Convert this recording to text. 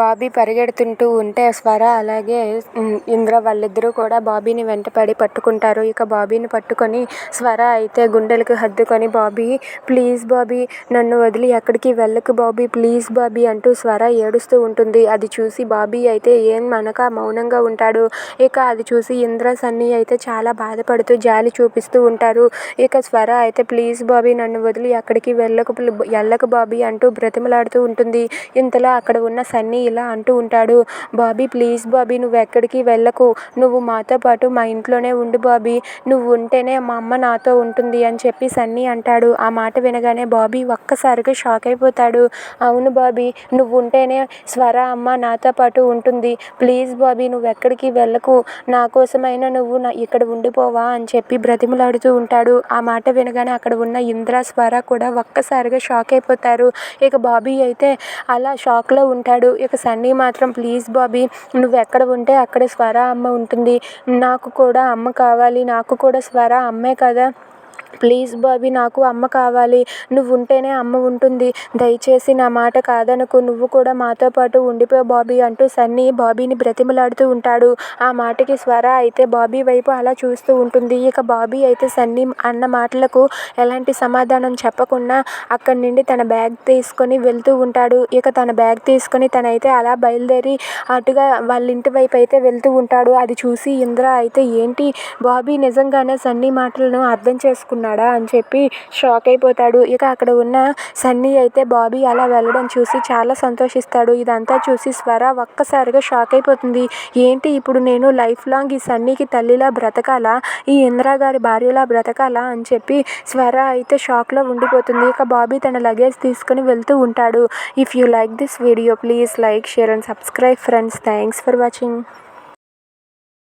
బాబీ పరిగెడుతుంటూ ఉంటే స్వర అలాగే ఇంద్ర వాళ్ళిద్దరూ కూడా బాబీని వెంటపడి పట్టుకుంటారు. ఇక బాబీని పట్టుకొని స్వర అయితే గుండెలకు హత్తుకొని బాబీ ప్లీజ్ బాబీ నన్ను వదిలి ఎక్కడికి వెళ్ళకు బాబీ ప్లీజ్ బాబీ అంటూ స్వర ఏడుస్తూ ఉంటుంది. అది చూసి బాబీ అయితే ఏం మనక మౌనంగా ఉంటాడు. ఇక అది చూసి ఇంద్ర సన్నీ అయితే చాలా బాధపడుతూ జాలి చూపిస్తూ ఉంటారు. ఇక స్వర అయితే ప్లీజ్ బాబీ నన్ను వదిలి ఎక్కడికి వెళ్ళకు వెళ్ళకు బాబీ అంటూ బ్రతిమలాడుతూ ఉంటుంది. ఇంతలో అక్కడ ఉన్న సన్నీ ఇలా అంటూ ఉంటాడు. బాబీ ప్లీజ్ బాబీ నువ్వు ఎక్కడికి వెళ్ళకు. నువ్వు మాతో పాటు మా ఇంట్లోనే ఉండు బాబీ. నువ్వు ఉంటేనే మా అమ్మ నాతో ఉంటుంది అని చెప్పి సన్నీ అంటాడు. ఆ మాట వినగానే బాబీ ఒక్కసారిగా షాక్ అయిపోతాడు. అవును బాబీ నువ్వు ఉంటేనే స్వర అమ్మ నాతో పాటు ఉంటుంది. ప్లీజ్ బాబీ నువ్వు ఎక్కడికి వెళ్ళకు. నా కోసమైనా నువ్వు నా ఇక్కడ ఉండిపోవా అని చెప్పి బ్రతిమలాడుతూ ఉంటాడు. ఆ మాట వినగానే అక్కడ ఉన్న ఇంద్ర స్వర కూడా ఒక్కసారిగా షాక్ అయిపోతారు. ఇక బాబీ అయితే అలా షాక్లో ఉంటాడు. ఇక సన్నీ మాత్రం ప్లీజ్ బాబీ నువ్వు ఎక్కడ ఉంటే అక్కడ స్వర అమ్మ ఉంటుంది. నాకు కూడా అమ్మ కావాలి. నాకు కూడా స్వర అమ్మే కదా. ప్లీజ్ బాబీ నాకు అమ్మ కావాలి. నువ్వు ఉంటేనే అమ్మ ఉంటుంది. దయచేసి నా మాట కాదనుకో. నువ్వు కూడా మాతో పాటు ఉండిపో బాబీ అంటూ సన్నీ బాబీని బ్రతిమలాడుతూ ఉంటాడు. ఆ మాటకి స్వర అయితే బాబీ వైపు అలా చూస్తూ ఉంటుంది. ఇక బాబీ అయితే సన్నీ అన్న మాటలకు ఎలాంటి సమాధానం చెప్పకుండా అక్కడి నుండి తన బ్యాగ్ తీసుకొని వెళ్తూ ఉంటాడు. ఇక తన బ్యాగ్ తీసుకొని తనైతే అలా బయలుదేరి అటుగా వాళ్ళ ఇంటి వైపు అయితే వెళ్తూ ఉంటాడు. అది చూసి ఇంద్ర అయితే ఏంటి బాబీ? నిజంగానే సన్నీ మాటలను అర్థం చేసుకున్నాడు అని చెప్పి షాక్ అయిపోతాడు. ఇక అక్కడ ఉన్న సన్నీ అయితే బాబీ అలా వెళ్ళడం చూసి చాలా సంతోషిస్తాడు. ఇదంతా చూసి స్వర ఒక్కసారిగా షాక్ అయిపోతుంది. ఏంటి ఇప్పుడు నేను లైఫ్ లాంగ్ ఈ సన్నీకి తల్లిలా బ్రతకాలా? ఈ ఇందిరా గారి భార్యలా బ్రతకాలా? అని చెప్పి స్వర అయితే షాక్లో ఉండిపోతుంది. ఇక బాబీ తన లగేజ్ తీసుకుని వెళ్తూ ఉంటాడు. If you like this video please like share and subscribe friends thanks for watching